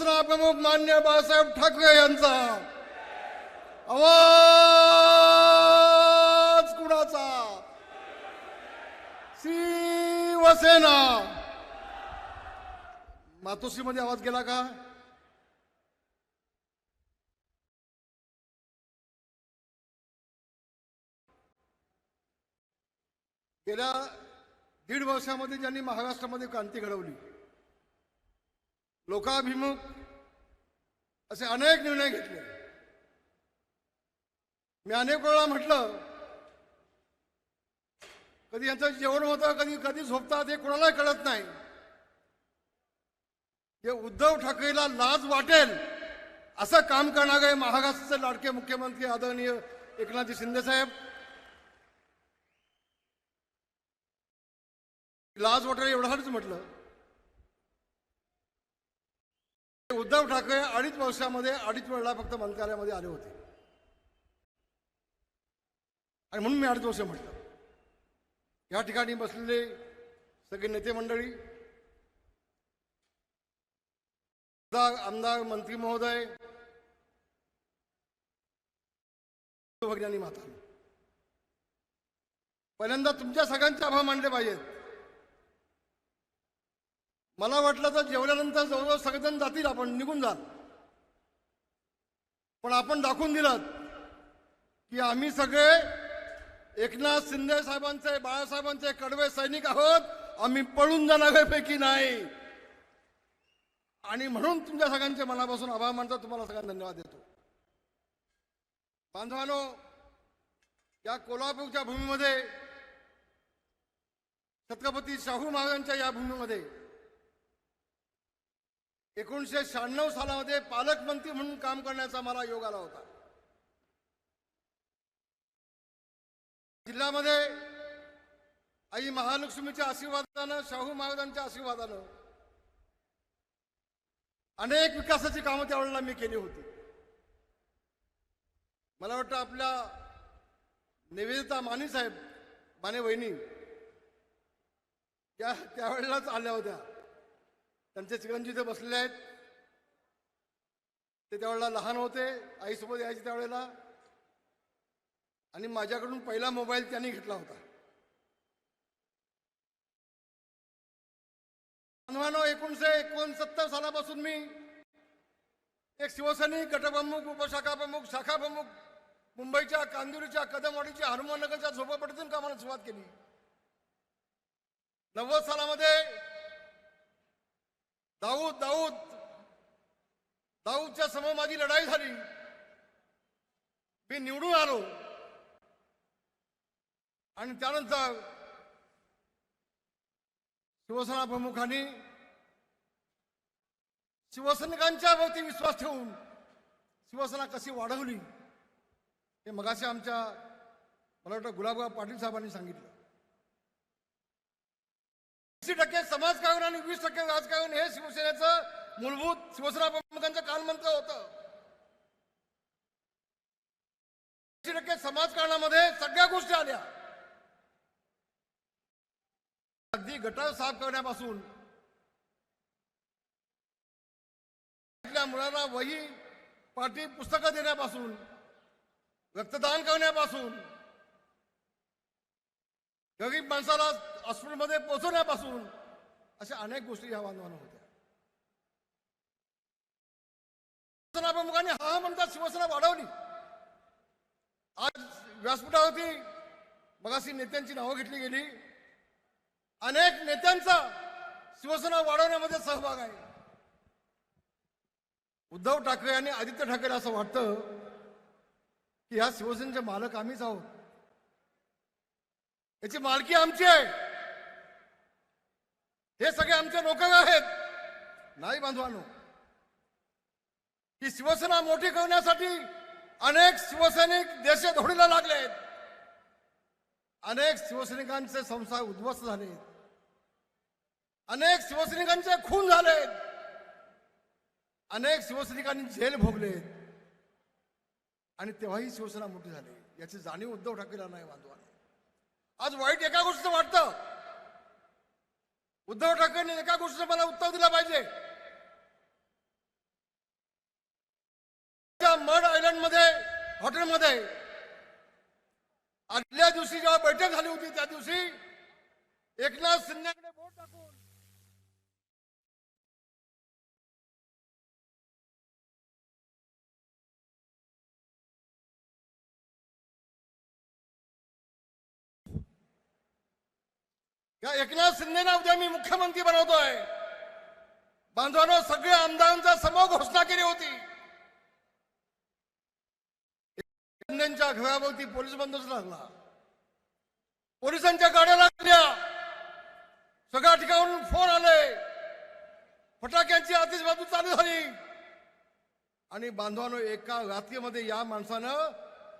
प्रमुख मान्य बाळासाहेब ठाकरे यांचा. आवाज कुणाचा? शिवसेना. मातोश्री मध्ये आवाज गेला का? गेल्या दीड वर्षामध्ये ज्यांनी महाराष्ट्रामध्ये क्रांती घडवली लोकाभिमुख असे अनेक निर्णय घेतले. मी अनेक वेळा म्हटलं कधी यांचं जेवण होतं कधी कधी झोपतात हे कोणालाही कळत नाही. हे उद्धव ठाकरेला लाज वाटेल असं काम करणारे महाराष्ट्राचे लाडके मुख्यमंत्री आदरणीय एकनाथजी शिंदे साहेब लाज वाटेल एवढाच म्हटलं. उद्धव ठाकरे अडीच वर्षामध्ये अडीच वेळेला फक्त मंत्रालयामध्ये आले होते. आणि म्हणून मी अडीच वर्ष म्हटलं. या ठिकाणी बसलेले सगळे नेते मंडळी आमदार मंत्री महोदय भगिनी माता. पहिल्यांदा तुमच्या सगळ्यांचे आभार मानले पाहिजेत. मला वाटलं तर जेवल्यानंतर जवळजवळ सगळेजण जातील आपण निघून जाल. पण आपण दाखवून दिलं की आम्ही सगळे एकनाथ शिंदे साहेबांचे बाळासाहेबांचे कडवे सैनिक आहोत. आम्ही पळून जाणाऱ्यापैकी नाही. आणि म्हणून तुमच्या सगळ्यांचे मनापासून आभार मानतो. तुम्हाला सगळ्यांना धन्यवाद देतो. बांधवानो या कोल्हापूरच्या भूमीमध्ये छत्रपती शाहू महाराजांच्या या भूमीमध्ये एकोणीसशे शहाण्णव सालामध्ये पालकमंत्री म्हणून काम करण्याचा मला योग आला होता. जिल्ह्यामध्ये आई महालक्ष्मीच्या आशीर्वादानं शाहू महाराजांच्या आशीर्वादानं अनेक विकासाची कामं त्यावेळेला मी केली होती. मला वाटतं आपल्या निवेदिता माने साहेब माने वहिनी त्या त्यावेळेलाच आल्या होत्या. त्यांचे चिरंजीव इथे बसलेले आहेत. ते त्यावेळेला लहान होते. आईसोबत यायचे त्यावेळेला. आणि माझ्याकडून पहिला मोबाईल त्यांनी घेतला होता. बांधवानो एकोणीसशे एकोणसत्तर सालापासून मी एक शिवसैनिक गटप्रमुख उपशाखा प्रमुख शाखा प्रमुख मुंबईच्या कांदिवलीच्या कदमवाडीच्या हनुमानगरच्या झोपडपट्टीतून कामाला सुरुवात केली. नव्वद सालामध्ये दाऊद दाऊद. दाऊदच्या समोर माझी लढाई झाली. मी निवडून आलो. आणि त्यानंतर शिवसेना प्रमुखांनी शिवसैनिकांच्या वरती विश्वास ठेवून शिवसेना कशी वाढवली हे मगाशी आमच्या मला वाटतं गुलाबराव पाटील साहेबांनी सांगितलं. ऐंशी टक्के समाजकारण आणि वीस टक्के राजकारण हे शिवसेनेचं मूलभूत शिवसेना प्रमुखांचं कालमंत्र होतं. ऐंशी टक्के समाजकारणामध्ये सगळ्या गोष्टी आल्या. अगदी गटार साफ करण्यापासून आपल्या मुलांना वही पाठी पुस्तकं देण्यापासून रक्तदान करण्यापासून गरीब माणसाला हॉस्पिटलमध्ये पोहोचवण्यापासून अशा अनेक गोष्टी या बांधवांना होत्या. शिवसेना प्रमुखांनी हा म्हणतात शिवसेना वाढवली. आज व्यासपीठावरती मगाशी नेत्यांची नावं घेतली गेली. अनेक नेत्यांचा शिवसेना वाढवण्यामध्ये सहभाग आहे. उद्धव ठाकरे आणि आदित्य ठाकरे असं वाटतं की ह्या शिवसेनेचे मालक आम्हीच आहोत. याची मालकी आमची आहे. हे सगळे आमचे नोकर आहेत. नाही बांधवानो ही शिवसेना मोठी करण्यासाठी अनेक शिवसैनिक देशे धोडीला लागले आहेत. अनेक शिवसैनिकांचे संसार उद्ध्वस्त झाले अनेक शिवसैनिकांचे खून झालेत अनेक शिवसैनिकांनी जेल भोगले आणि तेव्हाही शिवसेना मोठी झाली. याची जाणीव उद्धव ठाकरेला नाही बांधवाने. आज वाईट एका गोष्टीचं वाटतं. उद्धव ठाकरेंनी एका गोष्टीचं मला उत्तर दिलं पाहिजे. मड आयलंडमध्ये हॉटेलमध्ये आदल्या दिवशी जेव्हा बैठक झाली होती त्या दिवशी एकनाथ शिंदेकडे बोट टाकून या एकनाथ शिंदेना उद्या मी मुख्यमंत्री बनवतोय. बांधवांनो सगळ्या आमदारांचा समूह घोषणा केली होती. शिंदेच्या घराभोवती पोलीस बंदोबस्त लागला. पोलिसांच्या गाड्या लागल्या. सगळ्या ठिकाणून फोन आले. फटाक्यांची आतिषबाजू चालू झाली. आणि बांधवानं एका रात्रीमध्ये या माणसानं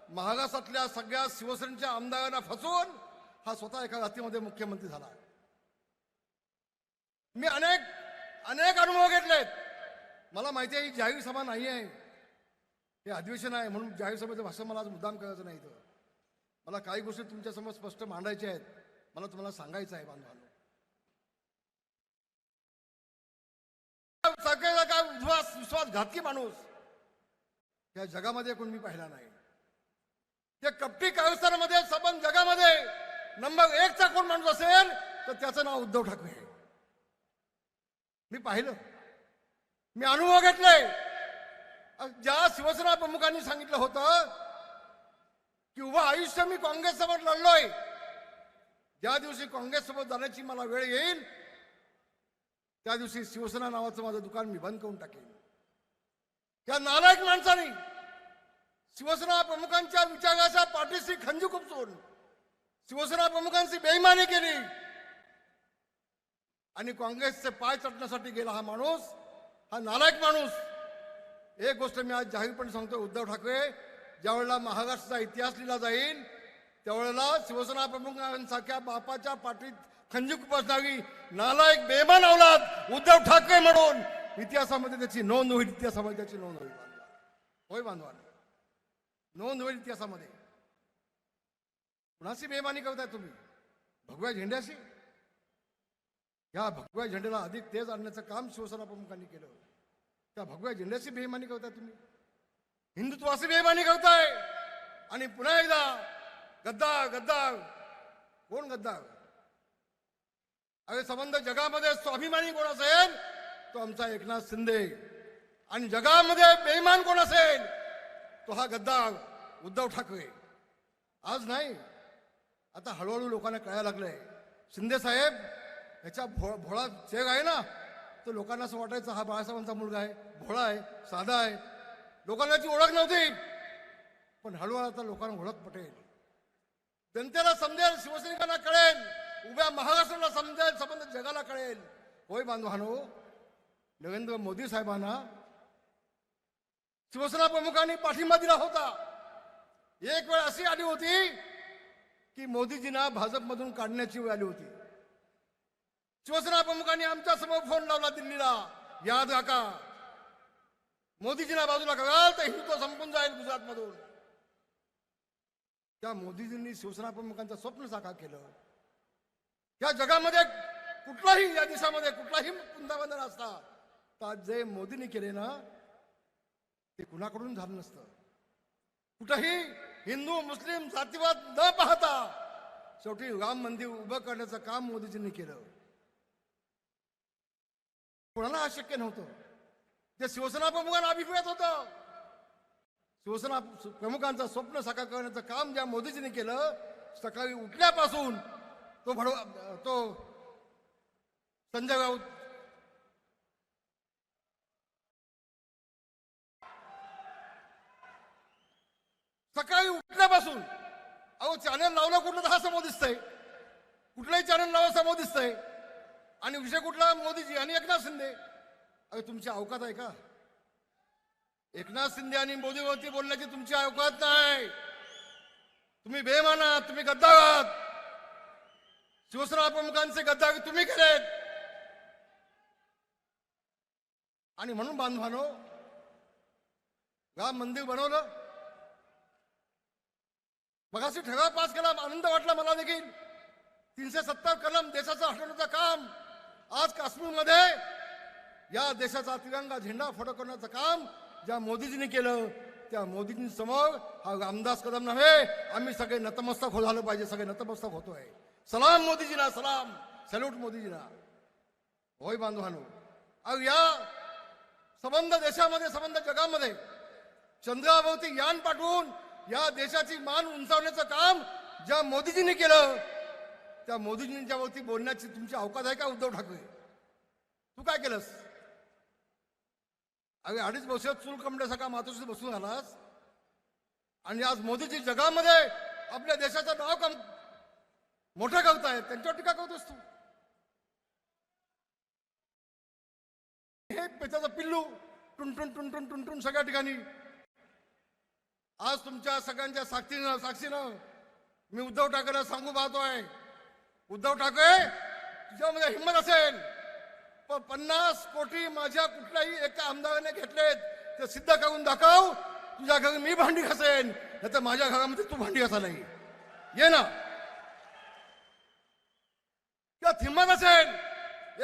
महाराष्ट्रातल्या सगळ्या शिवसेनेच्या आमदारांना फसवून हा स्वतः एका जातीमध्ये मुख्यमंत्री झाला. मी अनेक अनेक अनुभव घेतलेत. मला माहिती आहे ही जाहीर सभा नाही आहे. हे अधिवेशन आहे म्हणून जाहीर सभेचं भाषण मला आज मुद्दाम करायचं नाही इथं. मला काही गोष्टी तुमच्यासमोर स्पष्ट मांडायच्या आहेत. मला तुम्हाला सांगायचं आहे बांधवांनो. सगळ्याचा काय विश्वास विश्वासघातकी माणूस. या जगामध्ये कोण मी पाहिला नाही. त्या कपटी कारस्थानामध्ये संबंध जगामध्ये नंबर एकचा कोण माणूस असेल तर त्याचं नाव उद्धव ठाकरे आहे. मी पाहिलं. मी अनुभव घेतले ज्या शिवसेना प्रमुखांनी सांगितलं होतं की उभं आयुष्य मी काँग्रेससोबत लढलोय. ज्या दिवशी काँग्रेससोबत जाण्याची मला वेळ येईल त्या दिवशी शिवसेना नावाचं माझं दुकान मी बंद करून टाकेन. त्या नालायक माणसाने शिवसेना प्रमुखांच्या विचाराच्या पाठीशी खंजी सोडून शिवसेना प्रमुखांची बेईमानी केली. आणि काँग्रेसचे पाय चटण्यासाठी गेला हा माणूस हा नालायक माणूस. एक गोष्ट मी आज जाहीरपणे सांगतो उद्धव ठाकरे ज्यावेळेला महाराष्ट्राचा इतिहास लिहिला जाईल त्यावेळेला शिवसेना प्रमुखांसारख्या बापाच्या पाठीत खंजीक बसणारी नालायक बेमान अवलाद उद्धव ठाकरे म्हणून इतिहासामध्ये त्याची नोंद होईल इतिहासामध्ये त्याची नोंद होईल. होय बांधवा नोंद होईल इतिहासामध्ये. कुणाशी बेमानी करताय तुम्ही? भगव्या झेंड्याशी? या भगव्या झेंड्याला अधिक तेज आणण्याचं काम शिवसेना प्रमुखांनी केलं. त्या भगव्या झेंड्याची बेमानी करताय तुम्ही? हिंदुत्वाशी बेमानी करताय? आणि पुन्हा एकदा गद्दार गद्दार. कोण गद्दार? अरे संबंध जगामध्ये स्वाभिमानी कोण असेल? तो आमचा एकनाथ शिंदे. आणि जगामध्ये बेईमान कोण असेल? तो हा गद्दार उद्धव ठाकरे. आज नाही. आता हळूहळू लोकांना कळायला लागलंय. शिंदे साहेब ह्याच्या भो भोळा चेग आहे ना? तर लोकांना असं वाटायचं हा बाळासाहेबांचा मुलगा आहे भोळा आहे साधा आहे. लोकांना याची ओळख नव्हती. पण हळूहळू आता लोकांना ओळख पटेल. जनतेला समजेल शिवसैनिकांना कळेल उभ्या महाराष्ट्राला समजेल संबंध जगाला कळेल. होय बांधवानो नरेंद्र मोदी साहेबांना शिवसेना प्रमुखांनी पाठिंबा दिला होता. एक वेळ अशी आली होती की मोदीजींना भाजपमधून काढण्याची वेळ आली होती. शिवसेना प्रमुखांनी आमच्यासमोर फोन लावला दिल्लीला. याद काका मोदीजींना बाजूला कळाल तर हिंदुत्व संपून जाईल गुजरातमधून. त्या मोदीजींनी शिवसेना प्रमुखांचं स्वप्न साकार केलं. या जगामध्ये कुठलाही या देशामध्ये कुठलाही पुंदाबंधन असता तर जे मोदींनी केले ना ते कुणाकडून झालं नसतं. कुठंही हिंदू मुस्लिम जातीवाद न पाहता शेवटी राम मंदिर उभं करण्याचं काम मोदीजींनी केलं. कोणाला अशक्य नव्हतं? ते शिवसेना प्रमुखांना अभिप्रेत होतं. शिवसेना प्रमुखांचं स्वप्न साकार करण्याचं काम ज्या मोदीजींनी केलं सकाळी उठल्यापासून तो भडवा तो संजय राऊत सकाळी उठल्यापासून अहो चॅनल लावलं कुठलं तर हा समोर दिसतंय. कुठलंही चॅनल लावा समोर दिसतंय. आणि विषय कुठला? मोदीजी आणि एकनाथ शिंदे. अरे तुमची अवकात आहे का? एकनाथ शिंदे आणि मोदीवरती बोलण्याची तुमची अवकात नाही. तुम्ही बेमान आहात तुम्ही गद्दार. आहात शिवसेना प्रमुखांचे गद्दार तुम्ही केलेत आणि म्हणून बांधवानो राम मंदिर बनवलं. मगाशी ठराव पास केला आनंद वाटला मला देखील. तीनशे सत्तर कलम देशाचं हटवण्याचं काम. आज काश्मीरमध्ये या देशाचा तिरंगा झेंडा फडकवण्याचं काम ज्या मोदीजींनी केलं त्या मोदींसमोर हा रामदास कदम नव्हे आम्ही सगळे नतमस्तक हो झालं पाहिजे सगळे नतमस्तक होतोय. सलाम मोदीजीना सलाम. सॅल्यूट मोदीजीना. होय बांधवानो अग या संबंध देशामध्ये संबंध जगामध्ये चंद्राभोवती यान पाठवून या देशाची मान उंचावण्याचं काम ज्या मोदीजींनी केलं त्या मोदीजींच्या वरती बोलण्याची तुमची अवकाश आहे का उद्धव ठाकरे? तू काय केलंस? अगे अडीच वर्ष चूल कमड्यासारखा मातोश्री बसून आलास आणि आज मोदीजी जगामध्ये आपल्या देशाचं नाव कम मोठं करतायत त्यांच्यावर टीका करतोस तू. हे पेचाचं पिल्लू टुनटुन टुनटुन टुनटुन सगळ्या ठिकाणी आज तुमच्या सगळ्यांच्या साक्षीनं साक्षीनं मी उद्धव ठाकरेला सांगू पाहतोय. उद्धव ठाकरे तुझ्यामध्ये हिंमत असेल. पण पन्नास कोटी माझ्या कुठल्याही एका आमदाराने घेतलेत ते सिद्ध करून दाखव. तुझ्या घरी मी भांडी घासेन नाही तर माझ्या घरामध्ये तू भांडी घासा नाही. ये ना. त्यात हिंमत असेल.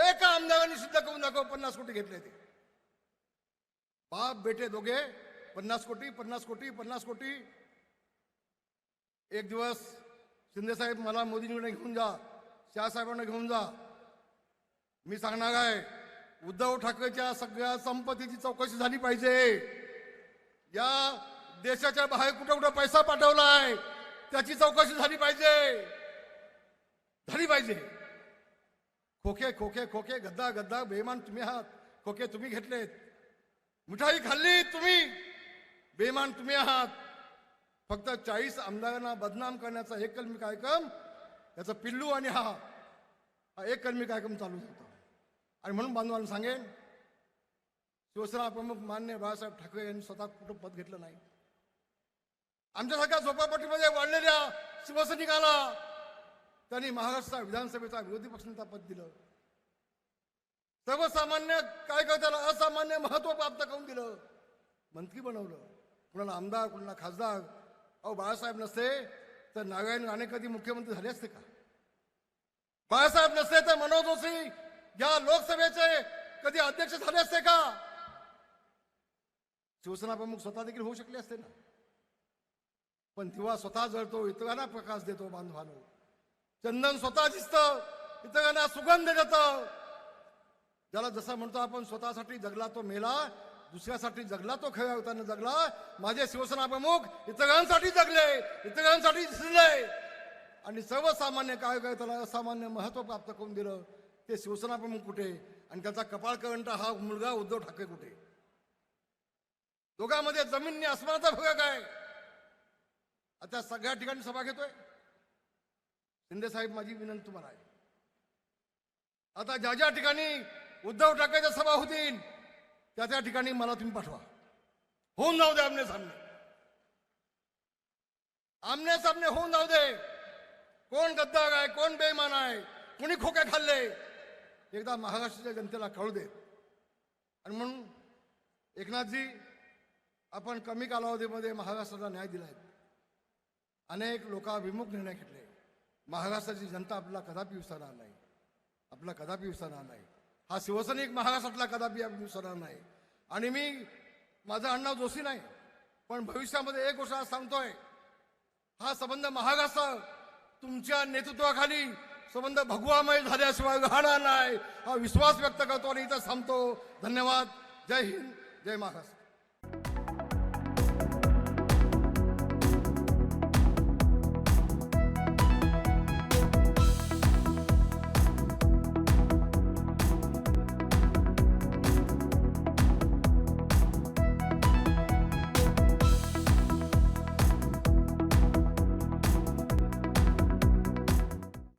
एका आमदाराने सिद्ध करून दाखव पन्नास कोटी घेतले ते. बाप बेटे दोघे. पन्नास कोटी पन्नास कोटी पन्नास कोटी. एक दिवस शिंदेसाहेब मला मोदींकडे घेऊन जा शहासाहेबांना घेऊन जा. मी सांगणार आहे उद्धव ठाकरेच्या सगळ्या संपत्तीची चौकशी झाली पाहिजे. या देशाच्या बाहेर कुठं कुठं पैसा पाठवलाय त्याची चौकशी झाली पाहिजे. झाली पाहिजे. खोके खोके खोके गद्दा गद्दा बेमान तुम्ही आहात. खोके तुम्ही घेतलेत. मिठाई खाल्ली तुम्ही. बेमान तुम्ही आहात. फक्त चाळीस आमदारांना बदनाम करण्याचा एक कलमी कार्यक्रम याचा पिल्लू आणि हा हा एक कलमी कार्यक्रम चालू होता. आणि म्हणून बांधवांना सांगेन शिवसेना प्रमुख मान्य बाळासाहेब ठाकरे यांनी स्वतः कुठं पद घेतलं नाही. आमच्यासारख्या झोपापट्टीमध्ये वाढलेल्या शिवसैनिकाला त्यांनी महाराष्ट्र विधानसभेचा विरोधी पक्षनेता पद दिलं. सर्वसामान्य कार्यकर्त्याला असामान्य महत्त्व प्राप्त करून दिलं. मंत्री बनवलं. कुणाला आमदार कुणाला खासदार अहो बाळासाहेब नसते तर नारायण राणे कधी मुख्यमंत्री झाले असते का? बाळासाहेब नसते तर मनोज जोशी या लोकसभेचे कधी अध्यक्ष झाले असते का? शिवसेना प्रमुख स्वतः देखील होऊ शकले असते ना? पण दिवा स्वतः जळतो इतरांना प्रकाश देतो बांधवानो. चंदन स्वतः दिसतं इतरांना सुगंध देतं. ज्याला जसं म्हणतो आपण स्वतःसाठी जगला तो मेला दुसऱ्यासाठी जगला तो खऱ्या अर्थानं जगला. माझे शिवसेना प्रमुख इतरांसाठी जगले इतरांसाठी दिसले आणि सर्वसामान्य कार्यकर्त्याला असामान्य महत्त्व प्राप्त करून दिलं. ते शिवसेना प्रमुख कुठे? आणि त्याचा कपाळ करंटा हा मुलगा उद्धव ठाकरे कुठे? दोघांमध्ये जमीन आसमानाचा फरक आहे. आता सगळ्या ठिकाणी सभा घेतोय. शिंदे साहेब माझी विनंती तुम्हाला आहे. आता ज्या ज्या ठिकाणी उद्धव ठाकरेच्या सभा होतील त्या त्या ठिकाणी मला तुम्ही पाठवा. होऊन जाऊ दे आमने सामने. आमने सामने होऊन जाऊ दे. कोण गद्दार आहे कोण बेईमान आहे कोणी खोके खाल्ले? एकदा महाराष्ट्राच्या जनतेला कळू दे. आणि म्हणून एकनाथजी आपण कमी कालावधीमध्ये महाराष्ट्राला न्याय दिलाय. अनेक लोकाभिमुख निर्णय घेतले. महाराष्ट्राची जनता आपल्याला कदापि विसरणार नाही. आपला कदापि विसरणार नाही. हा शिवसैनिक महाराष्ट्रातला कदापि विसरणार नाही. आणि मी माझं अण्णा जोशी नाही पण भविष्यामध्ये एक गोष्ट आज सांगतोय. हा संबंध महाराष्ट्र तुमच्या नेतृत्वाखाली संबंध भगवामय झाल्याशिवाय राहणार नाही हा विश्वास व्यक्त करतो आणि इथं थांबतो. धन्यवाद. जय हिंद. जय महाराष्ट्र.